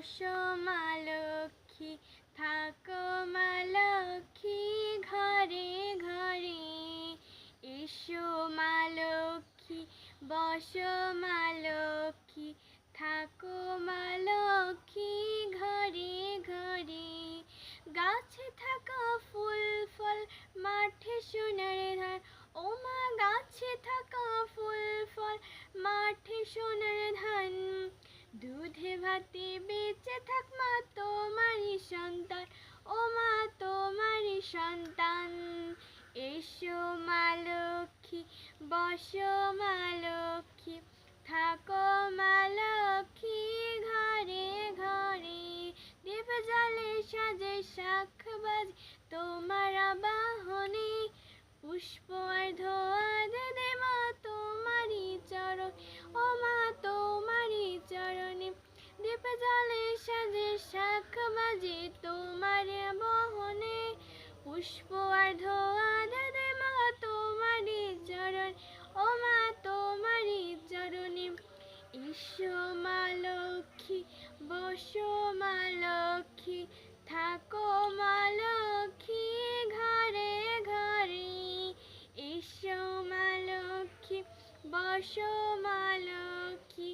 বসো মা লক্ষ্মী, থাকো মা লক্ষ্মী, ঘরে ঘরে। এসো মা লক্ষ্মী, বসো মা লক্ষ্মী, থাকো মা লক্ষ্মী, ঘরে ঘরে। গাছে থাকা ফুল, ফল, মাঠে সোনার ধান। ও মা, গাছে থাকা ফুল, ফল, মাঠে সোনার বেঁচে থাক মা তোমারই সন্তান, ও মা তোমারই সন্তান। এসো মা লক্ষ্মী, বসো মা লক্ষ্মী, থাকো মা লক্ষ্মী ঘরে ঘরে। দীপ জলে সাজে শাখ বাজে শাখ বাজে তোমার বহনে, পুষ্প আর ধোয়া দে মা তোমারই চরণ, ও মা তোমারই চরণে। ঈশ্ব মা লক্ষ্মী, বসো মা লক্ষ্মী, থাকো মা লক্ষ্মী ঘরে ঘরে। এসো মা লক্ষ্মী, বসো মা লক্ষ্মী